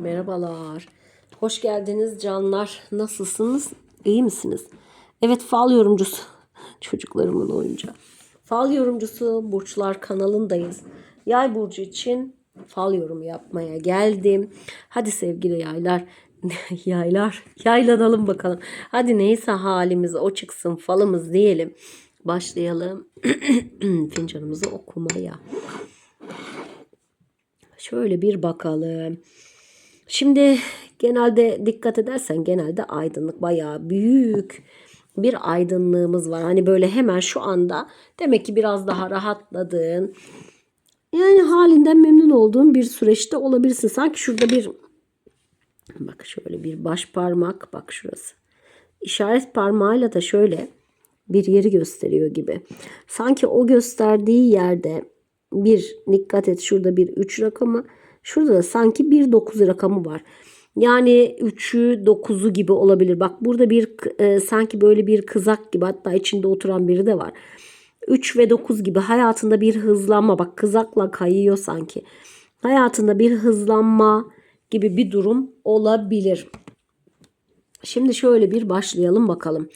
Merhabalar. Hoş geldiniz canlar. Nasılsınız? İyi misiniz? Evet fal yorumcusu. Çocuklarımın oyuncağı. Fal yorumcusu Burçlar kanalındayız. Yay burcu için fal yorumu yapmaya geldim. Hadi sevgili yaylar. yaylar. Yaylanalım bakalım. Hadi neyse halimiz o çıksın falımız diyelim. Başlayalım fincanımızı okumaya. Şöyle bir bakalım. Şimdi genelde dikkat edersen genelde aydınlık bayağı büyük bir aydınlığımız var. Hani böyle hemen şu anda demek ki biraz daha rahatladığın yani halinden memnun olduğun bir süreçte olabilirsin. Sanki şurada bir bak şöyle bir baş parmak bak şurası. İşaret parmağıyla da şöyle bir yeri gösteriyor gibi. Sanki o gösterdiği yerde bir dikkat et şurada bir 3 rakamı şurada da sanki bir 9 rakamı var. Yani 3'ü 9'u gibi olabilir. Bak burada bir e, sanki böyle bir kızak gibi hatta içinde oturan biri de var. 3 ve 9 gibi hayatında bir hızlanma bak kızakla kayıyor sanki. Hayatında bir hızlanma gibi bir durum olabilir. Şimdi şöyle bir başlayalım bakalım.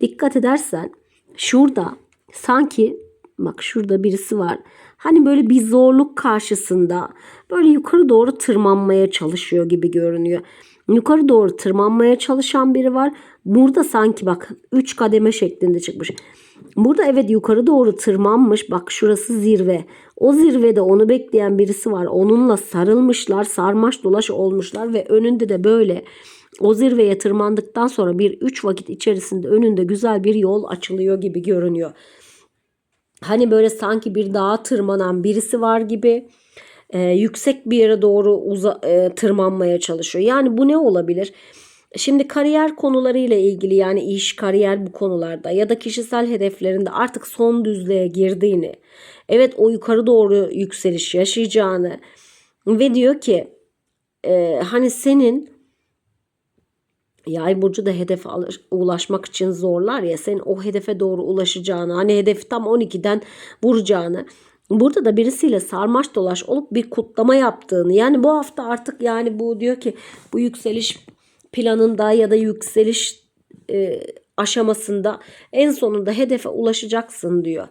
Dikkat edersen şurada sanki bak şurada birisi var. Hani böyle bir zorluk karşısında böyle yukarı doğru tırmanmaya çalışıyor gibi görünüyor. Yukarı doğru tırmanmaya çalışan biri var. Burada sanki bak 3 kademe şeklinde çıkmış. Burada evet yukarı doğru tırmanmış. Bak şurası zirve. O zirvede onu bekleyen birisi var. Onunla sarılmışlar, sarmaş dolaş olmuşlar ve önünde de böyle o zirveye tırmandıktan sonra bir 3 vakit içerisinde önünde güzel bir yol açılıyor gibi görünüyor. Hani böyle sanki bir dağa tırmanan birisi var gibi e, yüksek bir yere doğru uza, e, tırmanmaya çalışıyor. Yani bu ne olabilir? Şimdi kariyer konularıyla ilgili yani iş, kariyer bu konularda ya da kişisel hedeflerinde artık son düzlüğe girdiğini, evet o yukarı doğru yükseliş yaşayacağını ve diyor ki e, hani senin Yay burcu da hedefe ulaşmak için zorlar ya senin o hedefe doğru ulaşacağını hani hedefi tam 12'den vuracağını burada da birisiyle sarmaş dolaş olup bir kutlama yaptığını yani bu hafta artık yani bu diyor ki bu yükseliş planında ya da yükseliş e, aşamasında en sonunda hedefe ulaşacaksın diyor.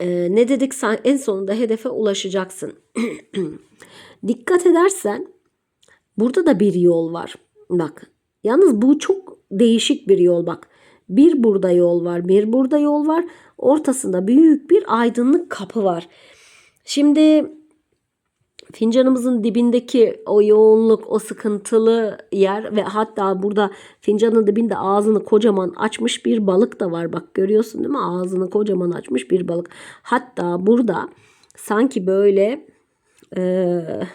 E, ne dedik sen en sonunda hedefe ulaşacaksın. Dikkat edersen burada da bir yol var. Bak yalnız bu çok değişik bir yol bak. Bir burada yol var, bir burada yol var. Ortasında büyük bir aydınlık kapı var. Şimdi fincanımızın dibindeki o yoğunluk, o sıkıntılı yer ve hatta burada fincanın dibinde ağzını kocaman açmış bir balık da var. Bak görüyorsun değil mi? Ağzını kocaman açmış bir balık. Hatta burada sanki böyle eee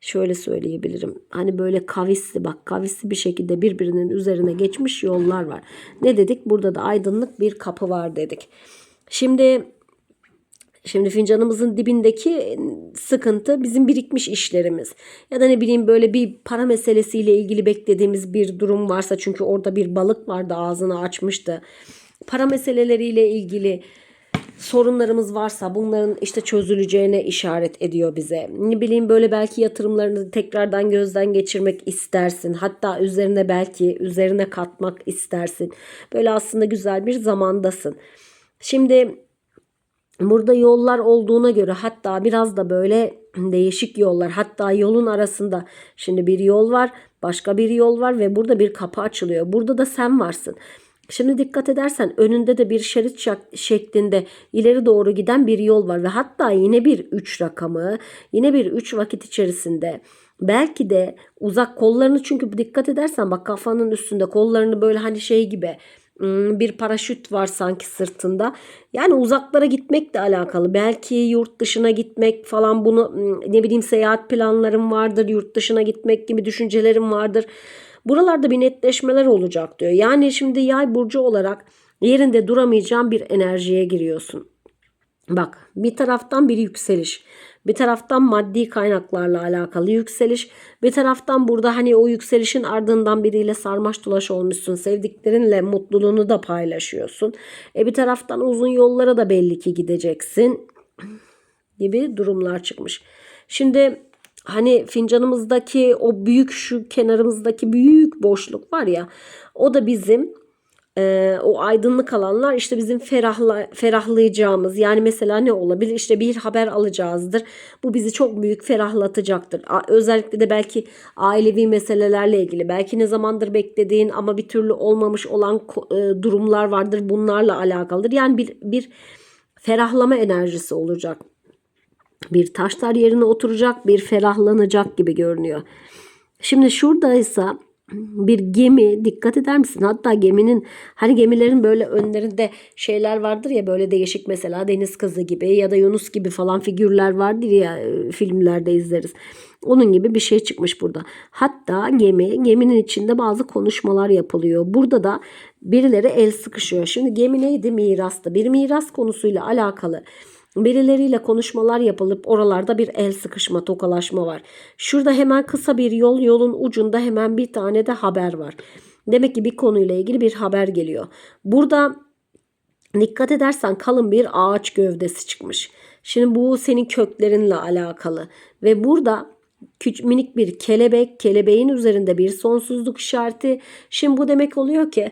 şöyle söyleyebilirim. Hani böyle kavisli bak kavisli bir şekilde birbirinin üzerine geçmiş yollar var. Ne dedik? Burada da aydınlık bir kapı var dedik. Şimdi Şimdi fincanımızın dibindeki sıkıntı bizim birikmiş işlerimiz. Ya da ne bileyim böyle bir para meselesiyle ilgili beklediğimiz bir durum varsa çünkü orada bir balık vardı ağzını açmıştı. Para meseleleriyle ilgili sorunlarımız varsa bunların işte çözüleceğine işaret ediyor bize. Ne bileyim böyle belki yatırımlarını tekrardan gözden geçirmek istersin. Hatta üzerine belki üzerine katmak istersin. Böyle aslında güzel bir zamandasın. Şimdi burada yollar olduğuna göre hatta biraz da böyle değişik yollar. Hatta yolun arasında şimdi bir yol var, başka bir yol var ve burada bir kapı açılıyor. Burada da sen varsın. Şimdi dikkat edersen önünde de bir şerit şeklinde ileri doğru giden bir yol var ve hatta yine bir 3 rakamı yine bir 3 vakit içerisinde belki de uzak kollarını çünkü dikkat edersen bak kafanın üstünde kollarını böyle hani şey gibi bir paraşüt var sanki sırtında. Yani uzaklara gitmekle alakalı. Belki yurt dışına gitmek falan bunu ne bileyim seyahat planlarım vardır. Yurt dışına gitmek gibi düşüncelerim vardır. Buralarda bir netleşmeler olacak diyor. Yani şimdi yay burcu olarak yerinde duramayacağın bir enerjiye giriyorsun. Bak bir taraftan bir yükseliş. Bir taraftan maddi kaynaklarla alakalı yükseliş. Bir taraftan burada hani o yükselişin ardından biriyle sarmaş dolaş olmuşsun. Sevdiklerinle mutluluğunu da paylaşıyorsun. E bir taraftan uzun yollara da belli ki gideceksin gibi durumlar çıkmış. Şimdi hani fincanımızdaki o büyük şu kenarımızdaki büyük boşluk var ya o da bizim e, o aydınlık alanlar işte bizim ferahla, ferahlayacağımız yani mesela ne olabilir? İşte bir haber alacağızdır. Bu bizi çok büyük ferahlatacaktır. Özellikle de belki ailevi meselelerle ilgili. Belki ne zamandır beklediğin ama bir türlü olmamış olan e, durumlar vardır. Bunlarla alakalıdır. Yani bir, bir ferahlama enerjisi olacak bir taşlar yerine oturacak bir ferahlanacak gibi görünüyor şimdi şuradaysa bir gemi dikkat eder misin? Hatta geminin hani gemilerin böyle önlerinde şeyler vardır ya böyle değişik mesela deniz kızı gibi ya da Yunus gibi falan figürler vardır ya e, filmlerde izleriz. Onun gibi bir şey çıkmış burada. Hatta gemi, geminin içinde bazı konuşmalar yapılıyor. Burada da birileri el sıkışıyor. Şimdi gemi neydi? Mirastı. Bir miras konusuyla alakalı Birileriyle konuşmalar yapılıp oralarda bir el sıkışma, tokalaşma var. Şurada hemen kısa bir yol, yolun ucunda hemen bir tane de haber var. Demek ki bir konuyla ilgili bir haber geliyor. Burada dikkat edersen kalın bir ağaç gövdesi çıkmış. Şimdi bu senin köklerinle alakalı ve burada küçük minik bir kelebek, kelebeğin üzerinde bir sonsuzluk işareti. Şimdi bu demek oluyor ki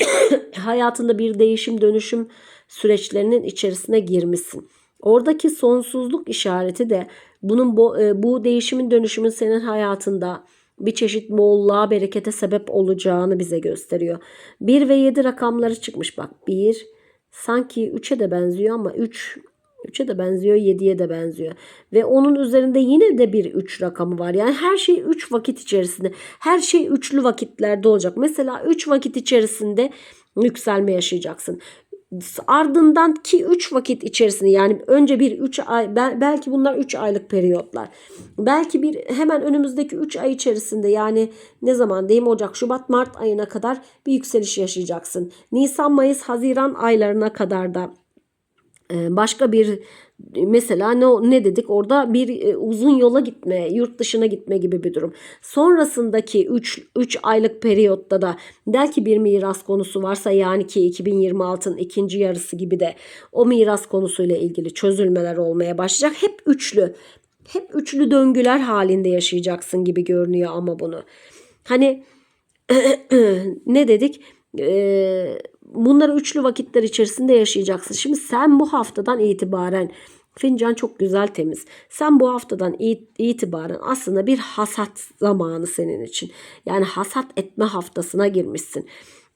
hayatında bir değişim, dönüşüm süreçlerinin içerisine girmişsin. Oradaki sonsuzluk işareti de bunun bu, e, bu değişimin dönüşümün senin hayatında bir çeşit bolluğa, berekete sebep olacağını bize gösteriyor. 1 ve 7 rakamları çıkmış bak. 1 sanki 3'e de benziyor ama 3 3'e de benziyor, 7'ye de benziyor. Ve onun üzerinde yine de bir 3 rakamı var. Yani her şey 3 vakit içerisinde. Her şey üçlü vakitlerde olacak. Mesela 3 vakit içerisinde yükselme yaşayacaksın ardından ki 3 vakit içerisinde yani önce bir 3 ay belki bunlar 3 aylık periyotlar. Belki bir hemen önümüzdeki 3 ay içerisinde yani ne zaman diyeyim Ocak, Şubat, Mart ayına kadar bir yükseliş yaşayacaksın. Nisan, Mayıs, Haziran aylarına kadar da başka bir mesela ne, ne dedik orada bir e, uzun yola gitme, yurt dışına gitme gibi bir durum. Sonrasındaki 3 3 aylık periyotta da belki bir miras konusu varsa yani ki 2026'ın ikinci yarısı gibi de o miras konusuyla ilgili çözülmeler olmaya başlayacak. Hep üçlü. Hep üçlü döngüler halinde yaşayacaksın gibi görünüyor ama bunu. Hani ne dedik? Bunları üçlü vakitler içerisinde yaşayacaksın. Şimdi sen bu haftadan itibaren fincan çok güzel temiz. Sen bu haftadan itibaren aslında bir hasat zamanı senin için. Yani hasat etme haftasına girmişsin.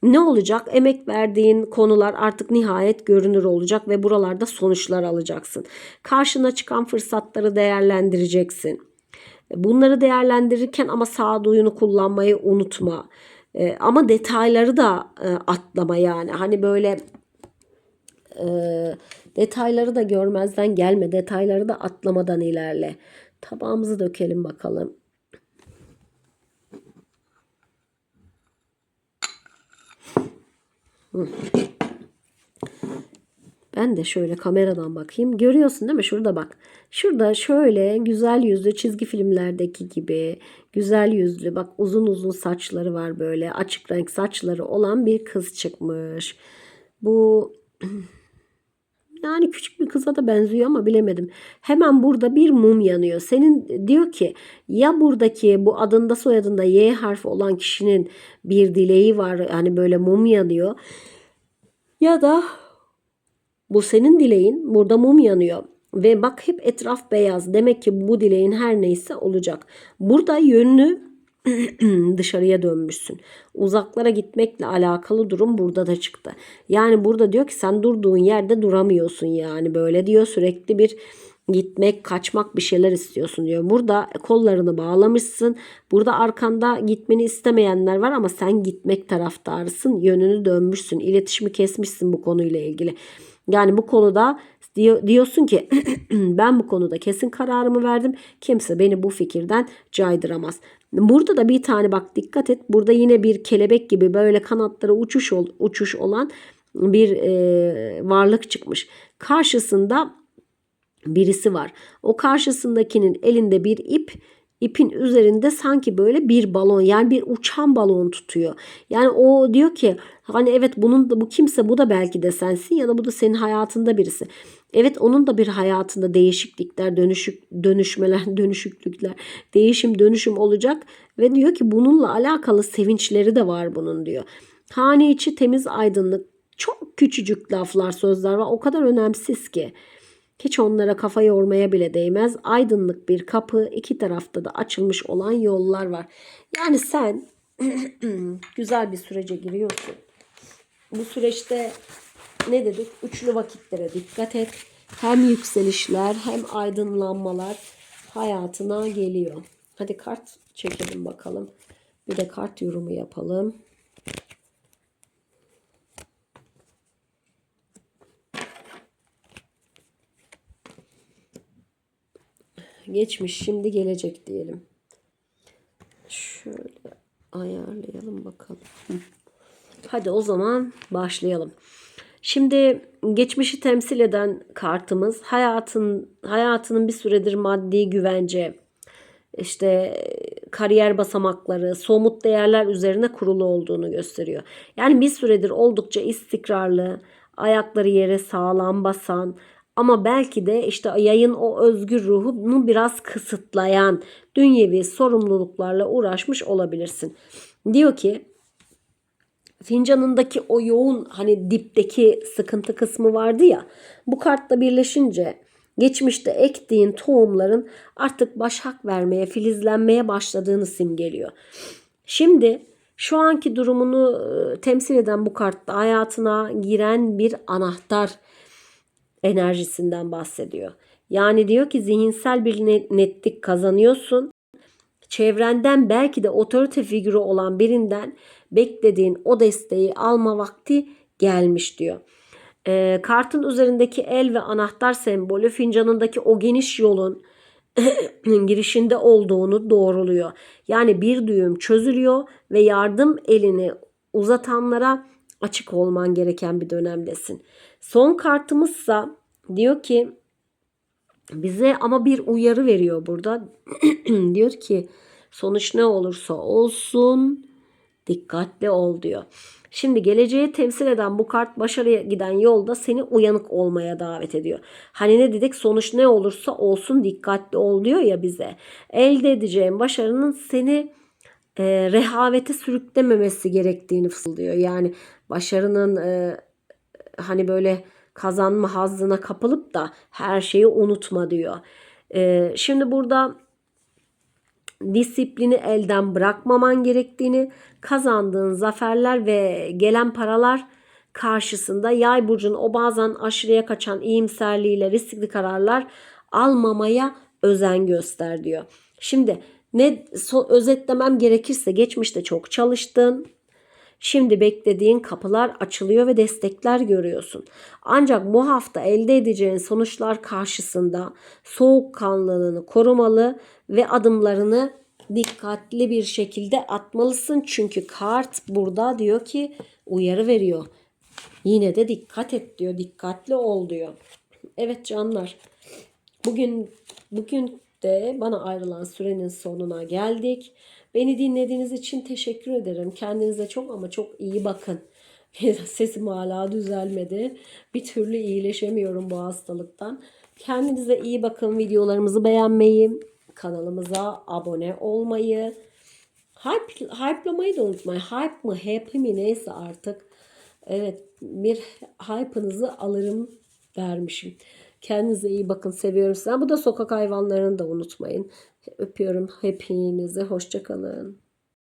Ne olacak? Emek verdiğin konular artık nihayet görünür olacak ve buralarda sonuçlar alacaksın. Karşına çıkan fırsatları değerlendireceksin. Bunları değerlendirirken ama sağduyunu kullanmayı unutma. E, ama detayları da e, atlama yani. Hani böyle e, detayları da görmezden gelme. Detayları da atlamadan ilerle. Tabağımızı dökelim bakalım. Hı. Ben de şöyle kameradan bakayım. Görüyorsun değil mi? Şurada bak. Şurada şöyle güzel yüzlü çizgi filmlerdeki gibi güzel yüzlü bak uzun uzun saçları var böyle açık renk saçları olan bir kız çıkmış. Bu yani küçük bir kıza da benziyor ama bilemedim. Hemen burada bir mum yanıyor. Senin diyor ki ya buradaki bu adında soyadında Y harfi olan kişinin bir dileği var. Yani böyle mum yanıyor. Ya da bu senin dileğin. Burada mum yanıyor. Ve bak hep etraf beyaz. Demek ki bu dileğin her neyse olacak. Burada yönünü dışarıya dönmüşsün. Uzaklara gitmekle alakalı durum burada da çıktı. Yani burada diyor ki sen durduğun yerde duramıyorsun yani böyle diyor sürekli bir gitmek, kaçmak bir şeyler istiyorsun diyor. Burada kollarını bağlamışsın. Burada arkanda gitmeni istemeyenler var ama sen gitmek taraftarısın. Yönünü dönmüşsün. İletişimi kesmişsin bu konuyla ilgili. Yani bu konuda diyor, diyorsun ki ben bu konuda kesin kararımı verdim. Kimse beni bu fikirden caydıramaz. Burada da bir tane bak dikkat et. Burada yine bir kelebek gibi böyle kanatları uçuş ol, uçuş olan bir e, varlık çıkmış. Karşısında birisi var. O karşısındakinin elinde bir ip ipin üzerinde sanki böyle bir balon yani bir uçan balon tutuyor. Yani o diyor ki hani evet bunun da bu kimse bu da belki de sensin ya da bu da senin hayatında birisi. Evet onun da bir hayatında değişiklikler, dönüşük, dönüşmeler, dönüşüklükler, değişim, dönüşüm olacak ve diyor ki bununla alakalı sevinçleri de var bunun diyor. Hane içi temiz aydınlık, çok küçücük laflar, sözler var. O kadar önemsiz ki. Hiç onlara kafa yormaya bile değmez. Aydınlık bir kapı, iki tarafta da açılmış olan yollar var. Yani sen güzel bir sürece giriyorsun. Bu süreçte ne dedik? Üçlü vakitlere dikkat et. Hem yükselişler hem aydınlanmalar hayatına geliyor. Hadi kart çekelim bakalım. Bir de kart yorumu yapalım. Geçmiş, şimdi gelecek diyelim. Şöyle ayarlayalım bakalım. Hadi o zaman başlayalım. Şimdi geçmişi temsil eden kartımız hayatın hayatının bir süredir maddi güvence, işte kariyer basamakları, somut değerler üzerine kurulu olduğunu gösteriyor. Yani bir süredir oldukça istikrarlı, ayakları yere sağlam basan ama belki de işte yayın o özgür ruhunu biraz kısıtlayan dünyevi sorumluluklarla uğraşmış olabilirsin. Diyor ki fincanındaki o yoğun hani dipteki sıkıntı kısmı vardı ya bu kartla birleşince geçmişte ektiğin tohumların artık başak vermeye, filizlenmeye başladığını simgeliyor. Şimdi şu anki durumunu e, temsil eden bu kartta hayatına giren bir anahtar enerjisinden bahsediyor. Yani diyor ki zihinsel bir netlik kazanıyorsun. Çevrenden belki de otorite figürü olan birinden beklediğin o desteği alma vakti gelmiş diyor. E, kartın üzerindeki el ve anahtar sembolü fincanındaki o geniş yolun girişinde olduğunu doğruluyor. Yani bir düğüm çözülüyor ve yardım elini uzatanlara açık olman gereken bir dönemdesin. Son kartımızsa diyor ki bize ama bir uyarı veriyor burada. diyor ki sonuç ne olursa olsun dikkatli ol diyor. Şimdi geleceği temsil eden bu kart başarıya giden yolda seni uyanık olmaya davet ediyor. Hani ne dedik sonuç ne olursa olsun dikkatli ol diyor ya bize. Elde edeceğin başarının seni e, rehavete sürüklememesi gerektiğini fısıldıyor. Yani başarının e, hani böyle kazanma hazzına kapılıp da her şeyi unutma diyor. E, şimdi burada disiplini elden bırakmaman gerektiğini, kazandığın zaferler ve gelen paralar karşısında yay burcunun o bazen aşırıya kaçan iyimserliğiyle riskli kararlar almamaya özen göster diyor. Şimdi ne so, özetlemem gerekirse geçmişte çok çalıştın. Şimdi beklediğin kapılar açılıyor ve destekler görüyorsun. Ancak bu hafta elde edeceğin sonuçlar karşısında soğukkanlılığını korumalı ve adımlarını dikkatli bir şekilde atmalısın. Çünkü kart burada diyor ki uyarı veriyor. Yine de dikkat et diyor. Dikkatli ol diyor. Evet canlar. Bugün bugün de bana ayrılan sürenin sonuna geldik. Beni dinlediğiniz için teşekkür ederim. Kendinize çok ama çok iyi bakın. Sesim hala düzelmedi. Bir türlü iyileşemiyorum bu hastalıktan. Kendinize iyi bakın. Videolarımızı beğenmeyi, kanalımıza abone olmayı, hype, hype'lamayı da unutmayın. Hype mı, happy mi neyse artık. Evet bir hype'ınızı alırım vermişim. Kendinize iyi bakın. Seviyorum sizi. Bu da sokak hayvanlarını da unutmayın. Öpüyorum hepinizi. Hoşçakalın.